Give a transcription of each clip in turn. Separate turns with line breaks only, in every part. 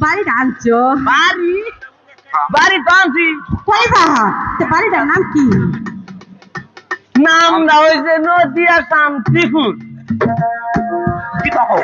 বাড়িটা আনছো
বাড়ি? বাড়ি টানছি
কই বাবা? তে বাড়িটার নাম কি?
নামটা হয়েছে নদিয়া শান্তিপুর কি কहो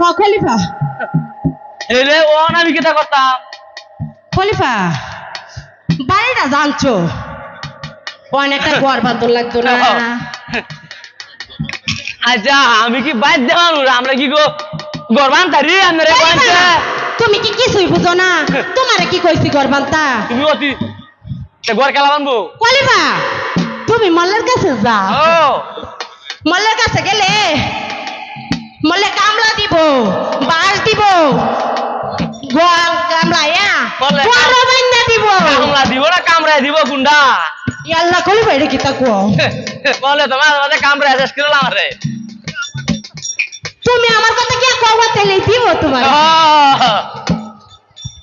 হ খলিফা।
এলে ও না আমি কিটা করতাম?
খলিফা বাড়িটা জানছো অনেকটা ঘর বাঁধন লাগতো না?
আচ্ছা আমি কি বাইর দেওয়ান আমরা কি গো গরবান তারি আমরা
খলিফা, তুমি কি কিছুই বুঝো না? তোমারে কি কইছি ঘর বাঁধতা
তুমি অতি তে খেলা বানবো?
তুমি মল্লের কাছে যাও।
ও।
মল্লের কাছে গেলে মল্লে কামলা দিব বাঁশ দিব। গোয়াল কামলাইয়া
বলে,
গোয়াল বাইন্দা দিব।
কামলা দিব না কামড়ায় দিব গুন্ডা।
ইয়াল্লা খলিফা এটা কি তাকো
বলে তোমার মাঝে কামড়ায় শেষ করে আমারে
তুমি আমার কথা কি কওয়া তাইলে দিব তোমার।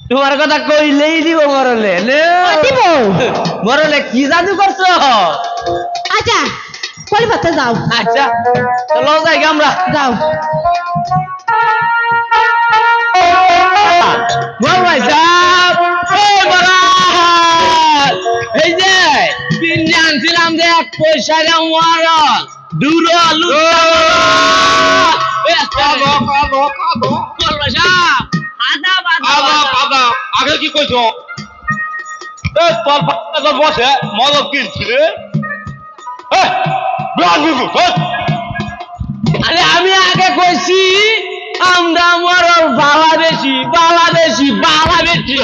তোমার কথা কইলেই দিব মরলে
দিব।
মরলে কি জাদু করছ?
আচ্ছা খলিফাতে যাও।
আচ্ছা চলো যাই আমরা।
যাও।
বল ভাই সাহেব এই বলাল এই যে তিন জানছিলাম যে এক পয়সা দাম মরল দূর
কাঁদো কাঁদো কাঁদো
বল ভাই সাহেব। আদা
কাঁদো কাঁদো আগে কি কইছ? তোর বসে কিনছিলে
আরে আমি আগে কইছি আমরা মরল বালা বেশি বালা বেশি বালা বেশি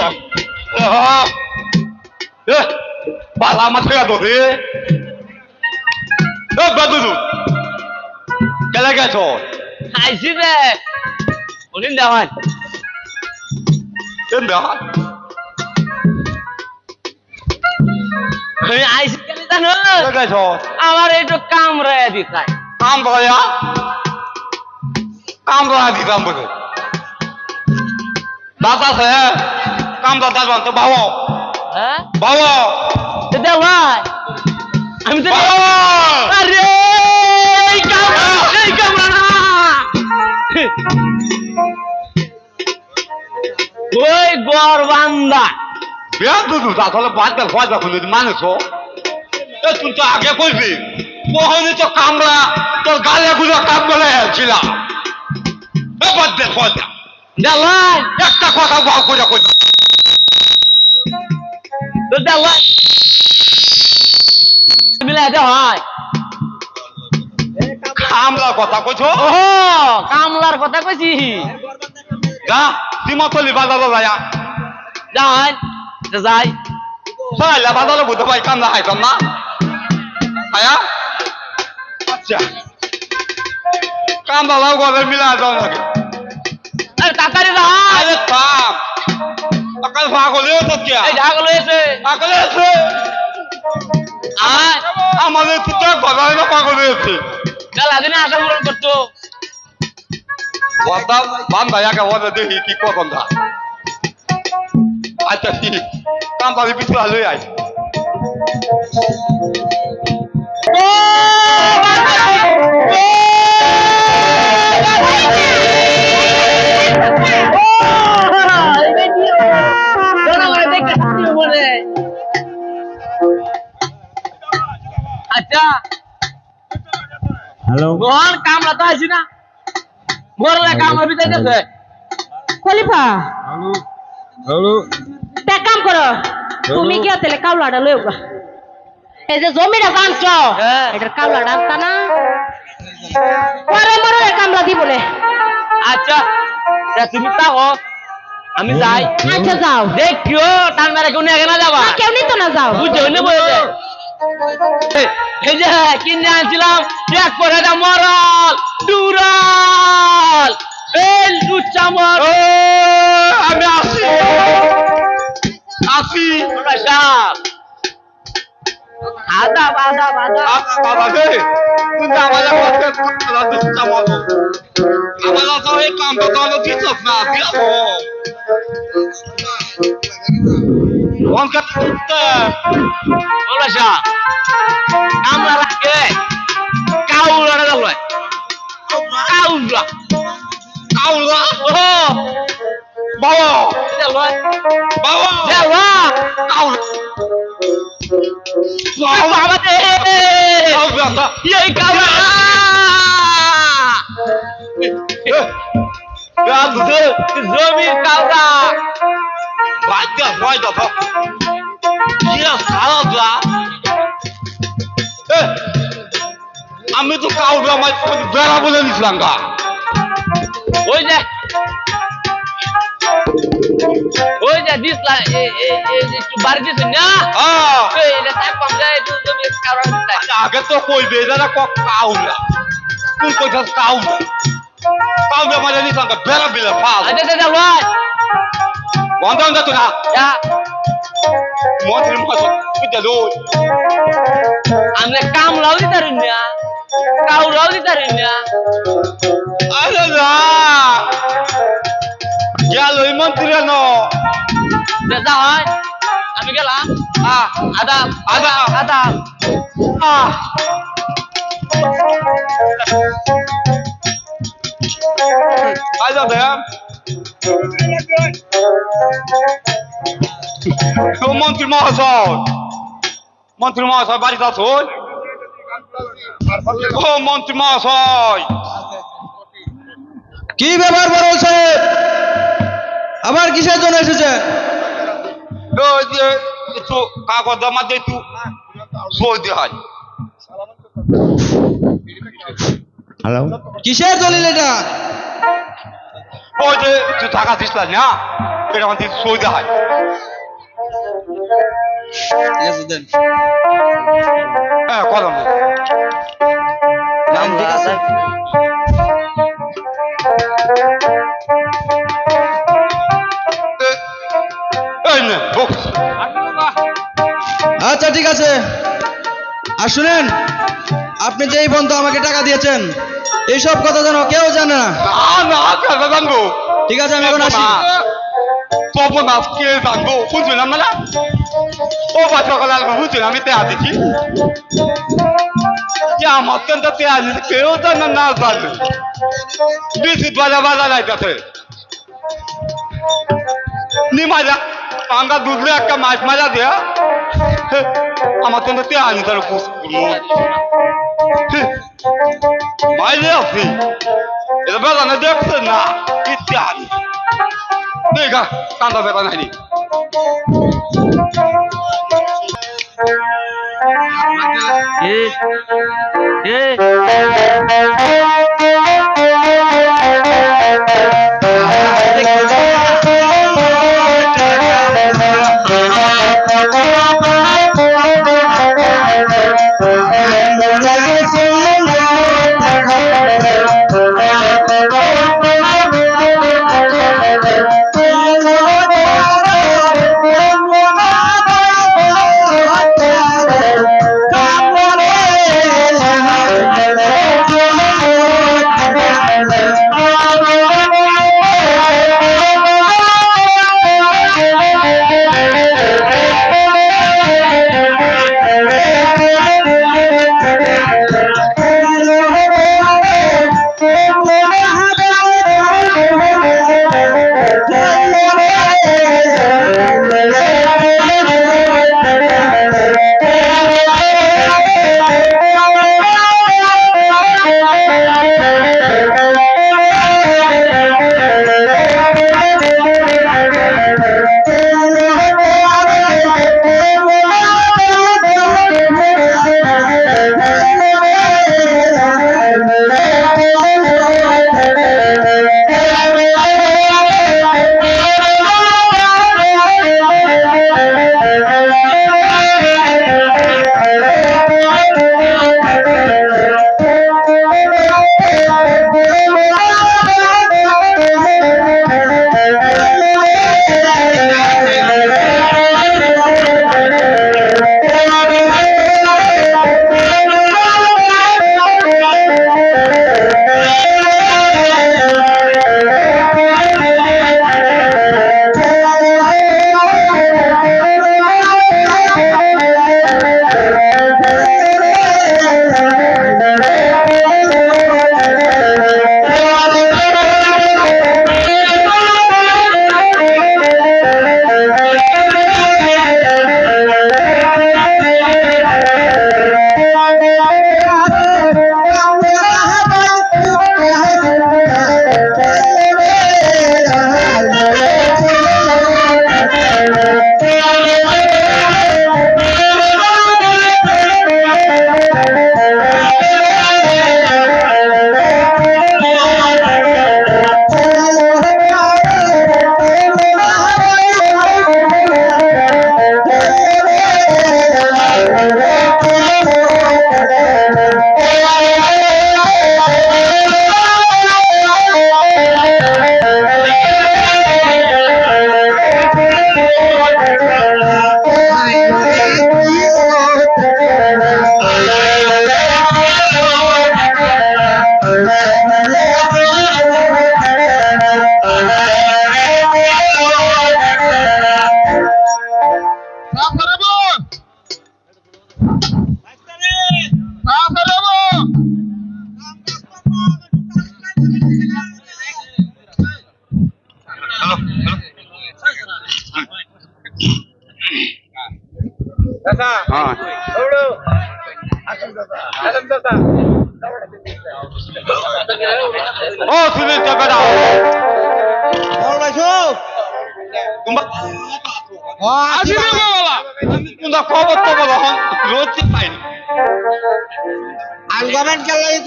বালা মাথা ধরে বাদুদু কেলে গেছ?
খাইছি রে। বলিন দেওয়ান
দেয়া
আমি আইসি জানো? আমার একটু কামড়ায় দিতাই
কাম ধয়া কাম দিতাম বলে দাদা সে কাম দাদা জানতো বাবা। বাবা।
তো আমি তো আরে এই কামড়া এই কামড়া না ওই
দুদু তাহলে বাদ দেখুন মানুষ তুই তো আগে কইবি কখনই তো কামরা তোর গালে গুলো কাম করে ছিলাম এ বাদ দে ভয় দে।
দেওয়ান
একটা কথা বাউ করে কই কামরা কথা কইছো?
ওহো কামলার কথা কইছি।
যা সীমাতলি বাজারে যায়া
যান যাই।
সারাইলা বাজারে বুঝতে পাই কামরা খাইতাম না। আয়া আচ্ছা। কামলাও গলে মিলা দাও নাকি
আরে তাড়াতাড়ি যা।
আরে থাম। সকাল পাগল হয়ে কে?
এই এসে আয়।
আমাদের তো গলায় না পাগল হয়েছে
কাল দিনে আশা পূরণ করতো।
বান্দা একা দেখি কি দা আচ্ছা ঠিক। কামলার পিছু আলো আই
আচ্ছা
হ্যালো।
মোহন কামলা তো আসি না। মোরলে কামলা বিদায় গেছে।
খলিফা
হ্যালো
তে কাম করো। তুমি গিয়ে তেলে কাউলাটা লই গা? এই যে জমিটা জানছ
হ্যাঁ।
এটার কাউলাটা আনতা না? পরে মরে কামলা দি বলে
আচ্ছা তুমি তাও আমি যাই।
আচ্ছা যাও।
দেখিও টান মেরে কেউ নিয়ে না যাবা।
না, কেউ নিত না যাও।
বুঝছ বলে এই যে কিনে আনছিলাম। এক পরে একটা মরল ডুরাল এই মর।
আমি আসি। আসি
সাপ আদা আদা আদা
আচ্ছা বাবা রে কিন্তু আমাদের পক্ষে তোরা দুষ্টা বলো আমাদের তো এই কামটা তো হলো দিত না দিয়াবো অঙ্কা
বলো আমরা না যাব কাউলা
কাউলা
ও
বাবা
এই কাউলা জমির
তো ইয়া সারা আমি তো কাউলা মাই বেড়া বলে নিছিলাম গা।
ওই যে ওই যে দিসলা একটু বাড়ি দিস না?
হ্যাঁ।
এই এটা তাই কম যায় তুই জমি কাউরা দিতে
আগে তো কইবে এটা ক কাউলা কোন কইতা কাউলা কাউলা মানে নিছিলাম গা বেড়া বিলে ফাল।
আচ্ছা আচ্ছা লয়
বন্ধ বন্ধ তো না। মন্ত্রী মহাশয় বুঝতে দো
আমরা কাম লাউ দিতে পারি না কাউরাও দিতে পারি না।
আরে না। গেল ওই মন্ত্রী ন।
যে হয়। আমি গেলাম।
আহ
আদাব
আদাব।
আদাব।
আহ। হবে তো মন্ত্রী মহাশয়। মন্ত্রী মহাশয় বাড়িতে আসুন ও মন্ত্রী মহাশয়।
কি ব্যাপার বড় সাহেব? আবার কিসের জন্য
যে একটু কাগজ জমা দিয়ে একটু সই দিয়ে হয়।
হ্যালো কিসের দলিল এটা?
ওই যে তুই টাকা দিস না এটা আমাদের সই দিয়ে হয়।
ঠিক আছে দেন।
হ্যাঁ কলম
নাম ঠিক আছে? ঠিক আছে? আর শুনেন আপনি যে এই বন্ধু আমাকে টাকা দিয়েছেন এইসব কথা যেন কেউ জানে না।
জানব?
ঠিক আছে আমি এখন আসি।
সর্বনাশ কে জানব? বুঝলাম না ও বাচ্চা কলা বুঝলাম আমি তেয়া দিচ্ছি যে আমার তো তেয়া দিচ্ছি কেউ জানে না জানে। বেশি বাজা বাজা যাইতেছে। নি মাজা দুধলে একটা মাছ মাজা দিয়া আমার তো আনি তার মাইলে আছি এটা বেলা না দেখছে না? ইত্যাদি দেখা কান্দা বেলা নাই
এ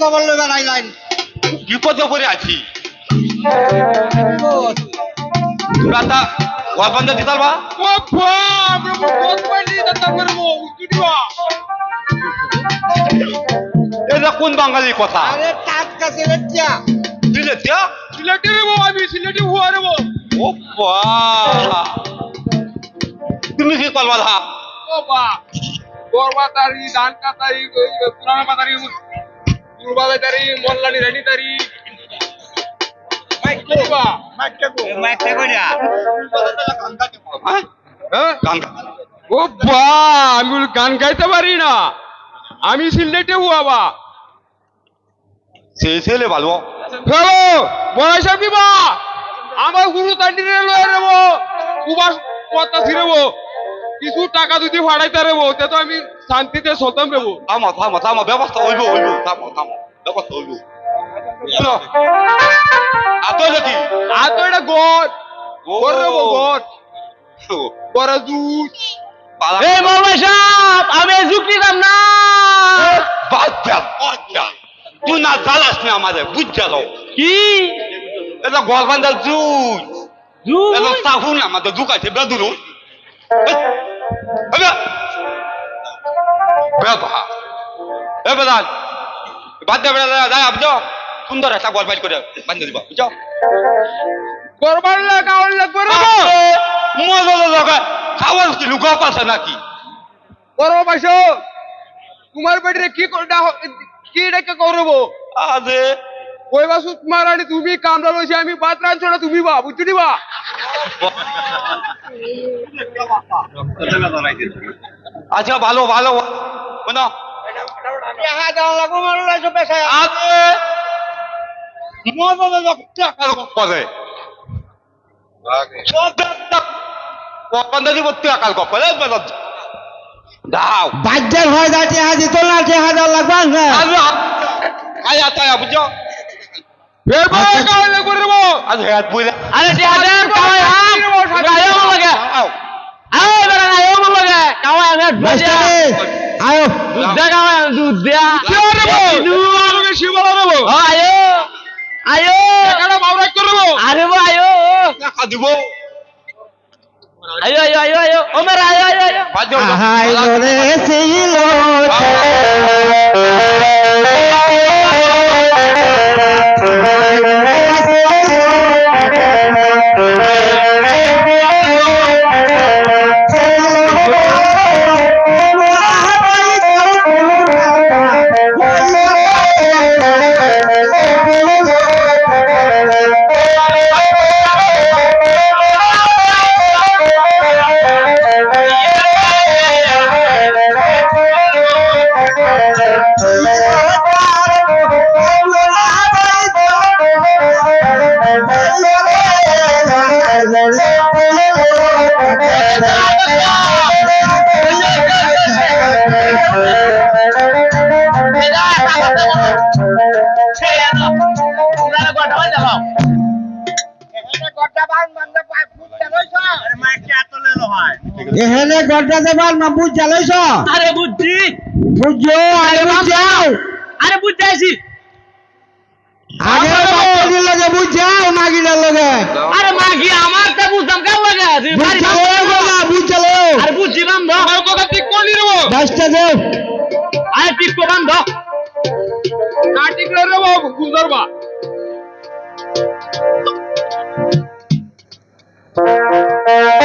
খবর
লইবেন আইলাইন
বিপদে পড়ে আছি। তোমরা তা ঘর বন্ধ দিতে পারবা?
ও বাপ রে কত পাইলি দাদা করে মো উঠিবা
এটা কোন বাঙালির কথা?
আরে টাটকা সিলেটিয়া
দিলে দিয়া
সিলেটি রে বাবা আমি সিলেটি হুয়া রে বাবা
ও বা তুমি কি করবা দা
ও বাপ গরবাতারি ধান কাতারি পুরানা পাতারি পূর্বাদারি মল্লানি রেডি তারি মাইক করবা
হ্যাঁ
হ্যাঁ
গান
ও বা আমি বলি গান গাইতে পারি না আমি সিলেটে হুয়া বা
সে ছেলে ভালো
হ্যালো বড়াই সাহেব কি বা আমার গুরু তান্ডিরে লয়ে নেব উবাস কথা ছিড়েব কিছু টাকা যদি ফাড়াইতে রেবো তে তো আমি শান্তিতে চলতাম রেবো
থামো থামো থামো ব্যবস্থা হইব হইব থামো থামো ব্যবস্থা হইব। এই
সাহেব আমি যুক্তি দাম না।
বাচ্চা বাচ্চা তুই না জ্বালাস না আমাদের বুঝছা? তো
কি?
এটা ঘর বান্ধার জুই
জুস?
এটা সাহুন আমাদের ঢুকাইছে এ বেদান। বাদ দে দাদা বুঝো সুন্দর একটা গল্প করে বান্ধে দিবা বুঝো
করবার লাগ কাউর লাগবে রে
মজা লগা খাওয়ার কি লুকা পাছে নাকি?
করো পাইছো? তোমার কি করটা কি ডেকে করব?
আরে।
ওই বাসু তোমার আনি তুমি কামড়া লইছে আমি বাত রাঁধছো না তুমি বা বুঝছ দিবা?
আচ্ছা ভালো ভালো শোনো। আরে। মজা লগা টাকা করে পঞ্চাশ দিব টাকার গপ দাও।
বাজ্যার হয় যাচ্ছে হাজি তোলা কে হাজার লাগবে না?
আয়া তায়া বুঝো
আয়
আয়ো
দে আয়ো আয়ো কাটা মাউরা করে বো আরে বো আয়ো
টাকা দিব
আয়ো আয়ো আয়ো আয়ো ও মেরা আয়ো আয়ো আয়ো
বাজো
আহাই রে ছিল এখানে গড়টা দেবার না বুঝ জ্বালাইছ
আরে বুদ্ধি
বুঝছ আরে বুঝাও
আরে বুঝাইছি
আগে বাচ্চা দিলে যে বুঝাও নাগিনার লগে
আরে মাগি আমার তো বুঝতাম কেমন লাগে তুই বাড়ি
বুঝাও না বুঝালো
আরে বুঝছি বান্ধ আমার কথা ঠিক করলি রে বো
দশটা দেও
আরে ঠিক কো বান্ধ না ঠিক রে রে বাবু গুজরবা
খলিফা এটা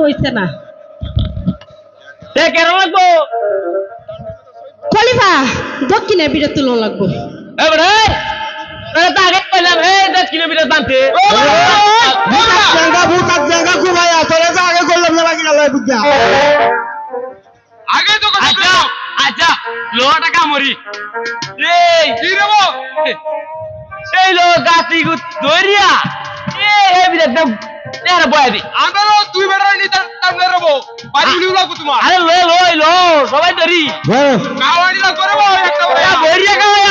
হইছে না কেন লাগবো
খলিফা দক্ষিণে বিড়ে তুলন লাগবো
আগে
তো আগে করলাম না বাকি গেল বুঝা
আগে তো কথা
আচ্ছা আচ্ছা লোহাটা কামড়ি এই
কি রেবো
এই লো গাছি গুত দরিয়া এই এই এর বয়া দি
আমারও দুই বেটার নিতে তারপরে রেবো বাড়ি উলি উলা তোমার
আরে লো লো লো সবাই ধরি
কাওয়ানি না করব একটা
এ বরিয়া কাওয়া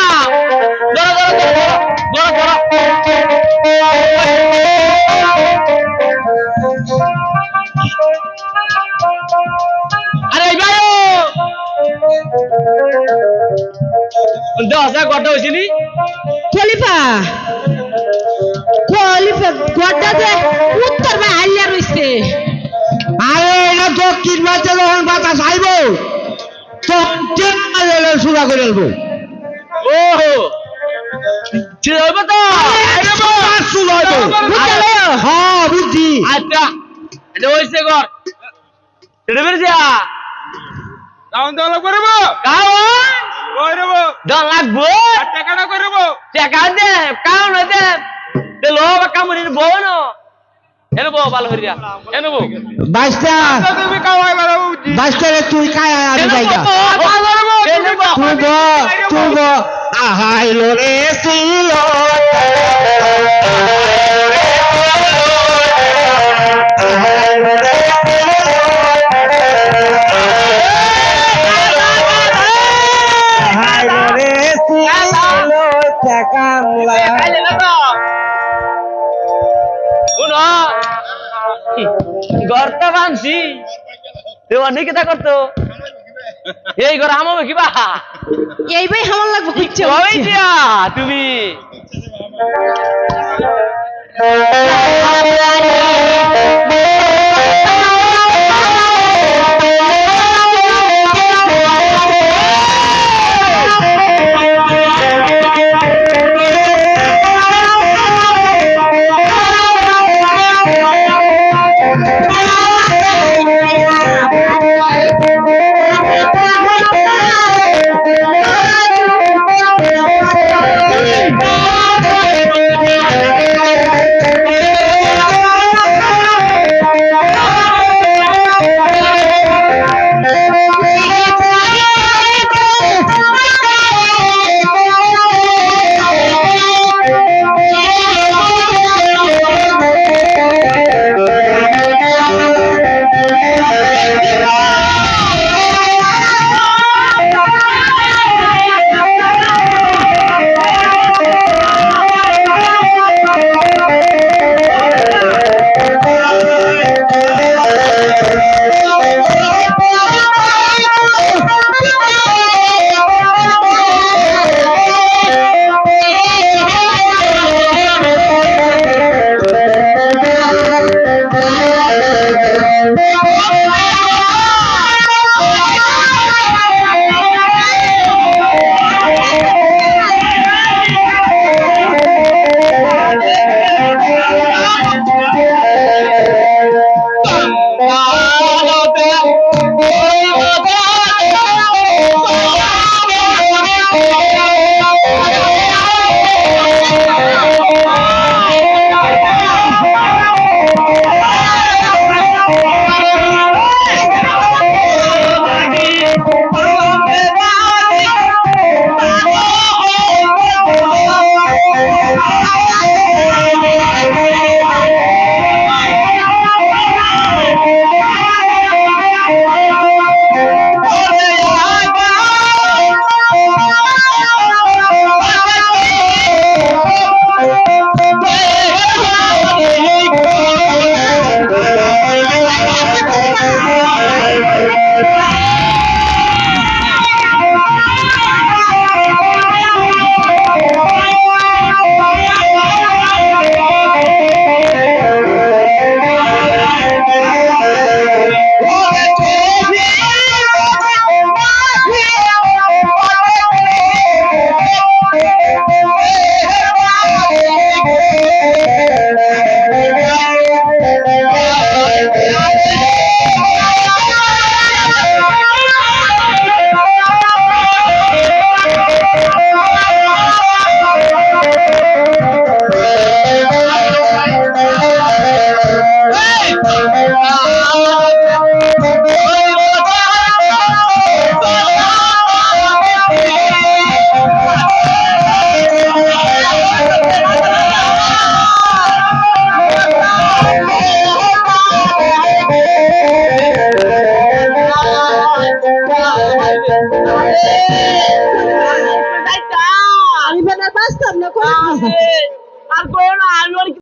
ধরো ধরো ধরো ধরো ধরো আরে এবারও দশ হাজার কটা হয়েছে নি
খলিফা খলিফা উত্তর ভাই হাল্লা রইছে।
আরে এটা দক্ষিণ মাঝে যখন বাতাস আইব তখন সুরা করে দেবো
ও ঠিক হবে তো?
সুরা হ্যাঁ বুঝছি।
আচ্ছা এটা হয়েছে ঘর এটা বেরিয়েছে? দল লাগবো?
টাকাটা
টাকা দে কারণ দে তে লো বা কামড়ি বউ না। এনে বউ ভালো হইয়া এনে বউ।
বাইশটা।
তুমি কাওয়াই বুঝছি
বাইশটা রে তুই কায় আমি
বউ
তুই ব তুই ব আহাইলো রে ছিল আহাইলো
গড়টা ভাঙছি অনেকে করতো? এই ঘর হামাবে কিবা
এই ভাই হামাল লাগবে কিচ্ছু
ওই দিয়া তুমি।